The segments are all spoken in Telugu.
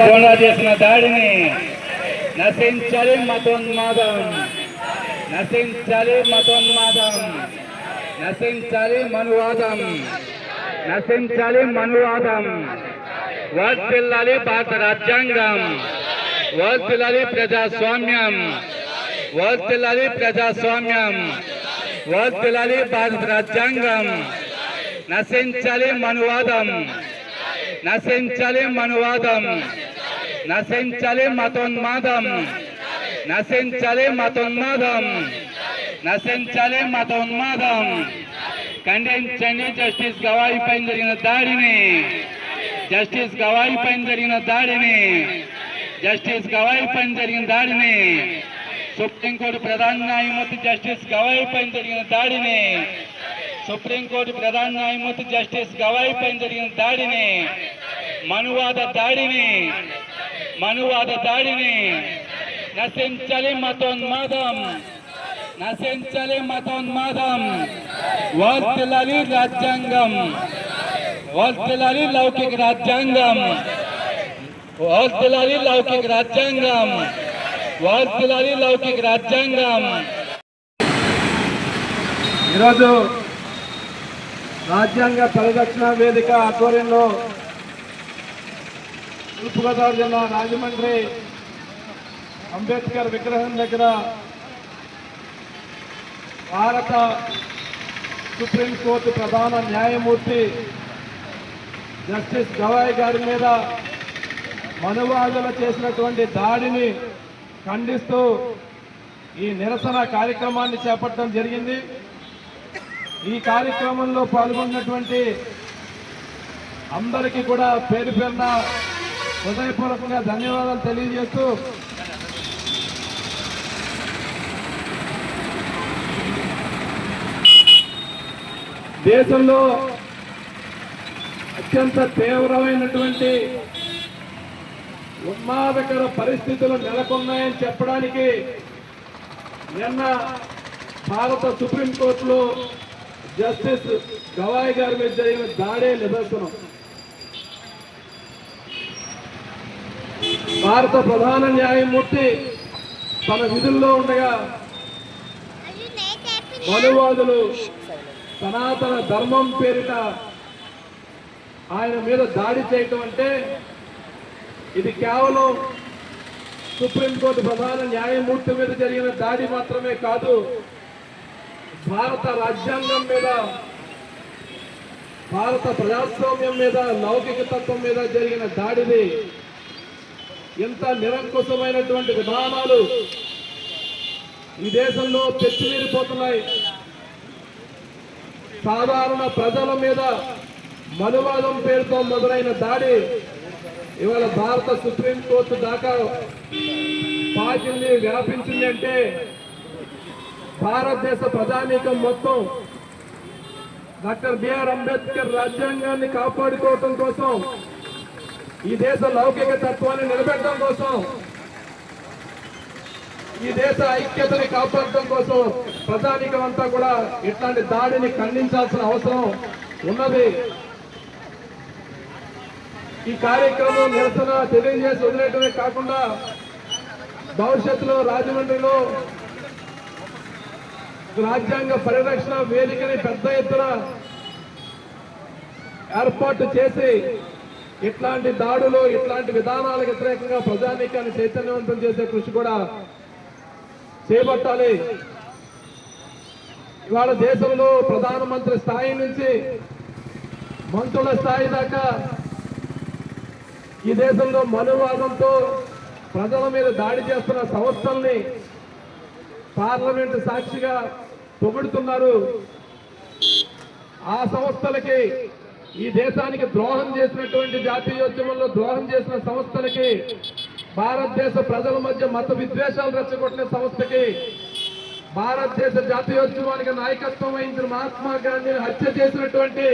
గోండా చేసిన దాడిని నశించాలి మతోన్మాదం నశించాలి మతోన్మాదం నశించాలి మనువాదం నశించాలి మనువాదం వర్తిల్లాలి భారత రాజ్యాంగం వర్తిల్లాలి ప్రజాస్వామ్యం వర్తిల్లాలి ప్రజాస్వామ్యం వర్తిల్లాలి భారత రాజ్యాంగం నశించాలి మనువాదం నశించాలి మనువాదం నశించాలి మతోన్మాదం నశించాలి మతోన్మాదం నశించాలి మతోన్మాదం ఖండించండి జస్టిస్ గవాయి పైన జరిగిన దాడిని జస్టిస్ గవాయి పైన జరిగిన దాడిని జస్టిస్ గవాయి పైన జరిగిన దాడిని సుప్రీంకోర్టు ప్రధాన న్యాయమూర్తి జస్టిస్ గవాయి పైన జరిగిన దాడిని సుప్రీంకోర్టు ప్రధాన న్యాయమూర్తి జస్టిస్ గవాయి పైన జరిగిన దాడిని మనువాద దాడిని మనువాద దాడిని నశించాలి మతోన్మాదం నశించాలి మతోన్మాదం. వర్తిల్లాలి రాజ్యాంగం వర్తిల్లాలి లౌకిక రాజ్యాంగం వర్తిల్లాలి లౌకిక రాజ్యాంగం వర్తిల్లాలి లౌకిక రాజ్యాంగం. ఈరోజు రాజ్యాంగ పరిరక్షణ వేదిక ఆధ్వర్యంలో తూర్పుగోదావరి జిల్లా రాజమండ్రి అంబేద్కర్ విగ్రహం దగ్గర భారత సుప్రీంకోర్టు ప్రధాన న్యాయమూర్తి జస్టిస్ గవాయ్ గారి మీద మనువాదులు చేసినటువంటి దాడిని ఖండిస్తూ ఈ నిరసన కార్యక్రమాన్ని చేపట్టడం జరిగింది. ఈ కార్యక్రమంలో పాల్గొన్నటువంటి అందరికీ కూడా పేరు పేరున హృదయపూర్వకంగా ధన్యవాదాలు తెలియజేస్తూ దేశంలో అత్యంత తీవ్రమైనటువంటి ఉన్మాదకర పరిస్థితులు నెలకొన్నాయని చెప్పడానికి నిన్న భారత సుప్రీంకోర్టులో జస్టిస్ గవాయ్ గారి మీద జరిగిన దాడే నిదర్శనం. భారత ప్రధాన న్యాయమూర్తి తన విధుల్లో ఉండగా మనువాదులు సనాతన ధర్మం పేరిట ఆయన మీద దాడి చేయటం అంటే ఇది కేవలం సుప్రీంకోర్టు ప్రధాన న్యాయమూర్తి మీద జరిగిన దాడి మాత్రమే కాదు భారత రాజ్యాంగం మీద భారత ప్రజాస్వామ్యం మీద లౌకిక తత్వం మీద జరిగిన దాడిది ఎంత నిరంకుశమైనటువంటి విధానాలు ఈ దేశంలో తెచ్చిమీరిపోతున్నాయి సాధారణ ప్రజల మీద మనువాదం పేరుతో మొదలైన దాడి ఇవాళ భారత సుప్రీంకోర్టు దాకా పాకింది వ్యాపించింది అంటే భారతదేశ ప్రజానీకం మొత్తం డాక్టర్ బిఆర్ అంబేద్కర్ రాజ్యాంగాన్ని కాపాడుకోవటం కోసం ఈ దేశ లౌకిక తత్వాన్ని నిలబెట్టడం కోసం ఈ దేశ ఐక్యతని కాపాడటం కోసం ప్రజానీకం అంతా కూడా ఇట్లాంటి దాడిని ఖండించాల్సిన అవసరం ఉన్నది. ఈ కార్యక్రమం నిరసన తెలియజేసి వదిలేయటమే కాకుండా భవిష్యత్తులో రాజమండ్రిలో రాజ్యాంగ పరిరక్షణ వేదికని పెద్ద ఎత్తున ఏర్పాటు చేసి ఇట్లాంటి దాడులు ఇట్లాంటి విధానాలకు వ్యతిరేకంగా ప్రజానీకాన్ని చైతన్యవంతం చేసే కృషి కూడా చేపట్టాలి. ఇవాళ దేశంలో ప్రధానమంత్రి స్థాయి నుంచి మంత్రుల స్థాయి దాకా ఈ దేశంలో మనువాదంతో ప్రజల మీద దాడి చేస్తున్న సంస్థల్ని పార్లమెంటు సాక్షిగా పొగుడుతున్నారు. ఆ సంస్థలకి ఈ దేశానికి ద్రోహం చేసినటువంటి జాతీయోద్యమంలో ద్రోహం చేసిన సంస్థలకి భారతదేశ ప్రజల మధ్య మత విద్వేషాలు రెచ్చగొట్టిన సంస్థకి భారతదేశ జాతీయోద్యమానికి నాయకత్వం వహించిన మహాత్మా గాంధీని హత్య చేసినటువంటి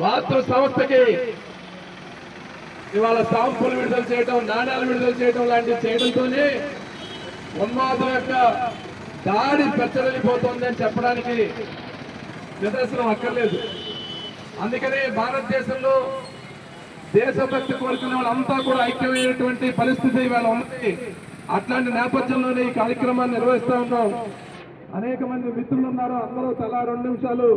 మాతృ సంస్థకి ఇవాళ స్టాంపులు విడుదల చేయడం నాణ్యాలు విడుదల చేయడం లాంటివి చేయడంతోనే ఉన్మాదం యొక్క దాడి పెచ్చరిల్లిపోతుంది అని చెప్పడానికి నిదర్శనం అక్కర్లేదు. అందుకనే భారతదేశంలో దేశభక్తి కోరుకునే వాళ్ళంతా కూడా ఐక్యమైనటువంటి పరిస్థితి ఇవాళ ఉంది. అట్లాంటి నేపథ్యంలోనే ఈ కార్యక్రమాన్ని నిర్వహిస్తూ ఉన్నాం. అనేక మంది మిత్రులు ఉన్నారు. అందరూ తలా రెండు నిమిషాలు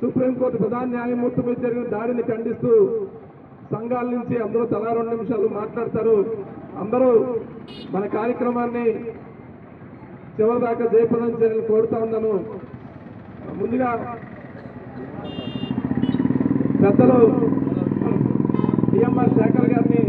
సుప్రీంకోర్టు ప్రధాన న్యాయమూర్తి మీద జరిగిన దాడిని ఖండిస్తూ సంఘాల నుంచి అందరూ తలా రెండు నిమిషాలు మాట్లాడతారు. అందరూ మన కార్యక్రమాన్ని చివరి దాకా జయప్రదం చేయాలని కోరుతా ఉన్నాను. ముందుగా పెద్దలు డిఎంఆర్ శేఖర్ గారిని